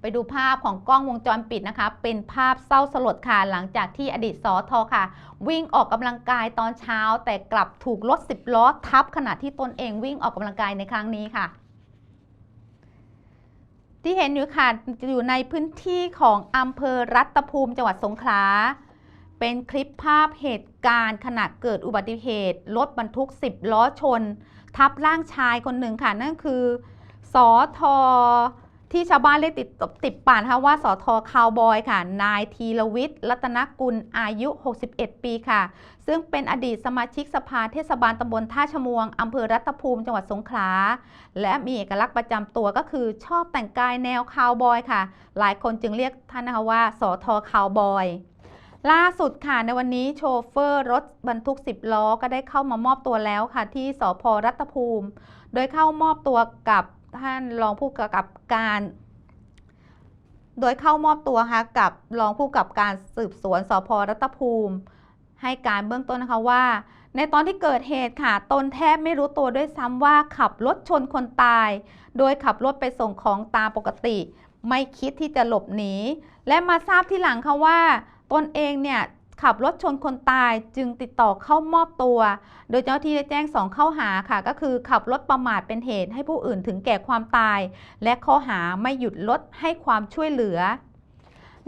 ไปดูภาพของกล้องวงจรปิดนะคะ เป็นภาพเศร้าสลดค่ะหลังจากที่อดีตสอทอค่ะ วิ่งออกกำลังกายตอนเช้า แต่กลับถูกรถสิบล้อทับขณะที่ตนเองวิ่งออกกำลังกายในครั้งนี้ค่ะ ที่เห็นอยู่ค่ะอยู่ในพื้นที่ของอำเภอรัตภูมิจังหวัดสงขลาเป็นคลิปภาพเหตุการณ์ขณะเกิดอุบัติเหตุรถบรรทุก 10 ล้อชน ทับร่างชายคนหนึ่งค่ะ นั่นคือสอทอ ที่ชาวบ้านเรียกติดติดป่านค่ะว่าสอทอคาวบอยค่ะ นายธีรวิทย์รัตนกุลอายุ 61 ปีค่ะ ซึ่งเป็นอดีตสมาชิกสภาเทศบาลตำบลท่าชมวงอำเภอรัตภูมิจังหวัดสงขลาและมีเอกลักษณ์ประจำตัวก็คือชอบแต่งกายแนวคาวบอยค่ะ หลายคนจึงเรียกท่านนะคะว่าสอทอคาวบอยล่าสุดค่ะในวันนี้โชเฟอร์รถบรรทุก 10 ล้อก็ได้เข้ามามอบตัวแล้วค่ะ ที่สพรัตภูมิ โดยเข้ามอบตัวกับ ท่านรองผู้กำกับการ โดยเข้ามอบตัวค่ะกับรองผู้กำกับการสืบสวนสพรัตภูมิ ให้การเบื้องต้นนะคะว่า ในตอนที่เกิดเหตุค่ะ ตนแทบไม่รู้ตัวด้วยซ้ำว่าขับรถชนคนตาย โดยขับรถไปส่งของตามปกติ ไม่คิดที่จะหลบหนี และมาทราบที่หลังค่ะว่า ตนเองเนี่ย ขับรถชนคนตายจึงติดต่อเข้ามอบตัว โดยเจ้าที่ได้แจ้งสองข้อหาค่ะ ก็คือขับรถประมาทเป็นเหตุให้ผู้อื่นถึงแก่ความตาย และข้อหาไม่หยุดรถให้ความช่วยเหลือ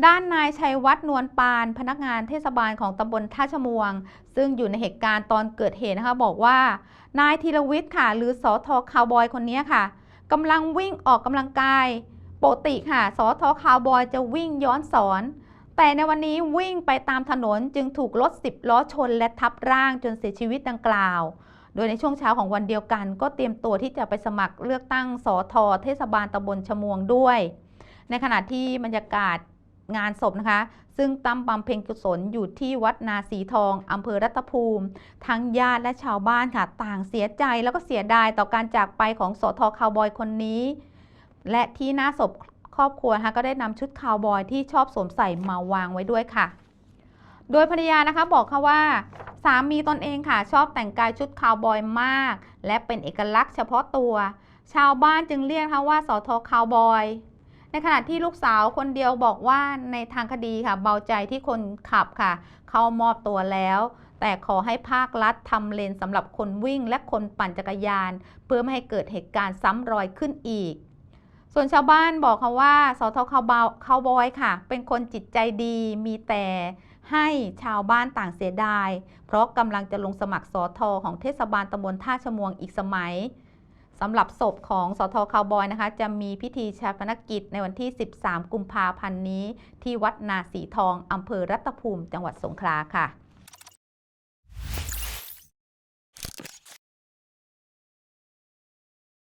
ด้านนายชัยวัฒน์นวลปาน พนักงานเทศบาลของตำบลท่าชมวง ซึ่งอยู่ในเหตุการณ์ตอนเกิดเหตุนะคะบอกว่า นายธีรวิทย์ค่ะ หรือสอทอคาวบอยคนนี้ค่ะกำลังวิ่งออกกำลังกายปกติค่ะสอทอคาวบอยจะวิ่งย้อนสอน แต่ในวันนี้วิ่งไปตามถนนจึงถูกรถสิบล้อชนและทับร่างจนเสียชีวิตดังกล่าว โดยในช่วงเช้าของวันเดียวกัน ก็เตรียมตัวที่จะไปสมัครเลือกตั้งสอทอเทศบาลตำบลชมวงด้วย ในขณะที่บรรยากาศงานศพนะคะ ซึ่งตั้มบำเพ็ญกุศลอยู่ที่วัดนาสีทองอำเภอรัตภูมิ ทั้งญาติและชาวบ้านค่ะ ต่างเสียใจแล้วก็เสียดายต่อการจากไปของสอทอคาวบอยคนนี้ และที่หน้าศพ ครอบครัวนะคะก็ได้นำชุดคาวบอยที่ชอบสวมใส่มาวางไว้ด้วยค่ะ โดยภรรยานะคะบอกค่ะว่า สามีตนเองค่ะ ชอบแต่งกายชุดคาวบอยมาก และเป็นเอกลักษณ์เฉพาะตัว ชาวบ้านจึงเรียกนะคะว่าสอทอคาวบอยในขณะที่ลูกสาวคนเดียวบอกว่าในทางคดีค่ะ เบาใจที่คนขับค่ะ เข้ามอบตัวแล้ว แต่ขอให้ภาครัฐทำเลนสำหรับคนวิ่งและคนปั่นจักรยาน เพื่อไม่ให้เกิดเหตุการณ์ซ้ำรอยขึ้นอีก ส่วนชาวบ้านบอกค่ะว่าสทคาวบาคาวบอยค่ะ เป็นคนจิตใจดีมีแต่ให้ชาวบ้านต่างเสียดาย เพราะกำลังจะลงสมัครสอทอของเทศบาลตำบลท่าชมวงอีกสมัยสำหรับศพของสทคาวบอยนะคะ จะมีพิธีชาปนกิจในวันที่ 13 กุมภาพันธ์นี้ ที่วัดนาสีทองอำเภอรัตภูมิ จังหวัดสงขลาค่ะ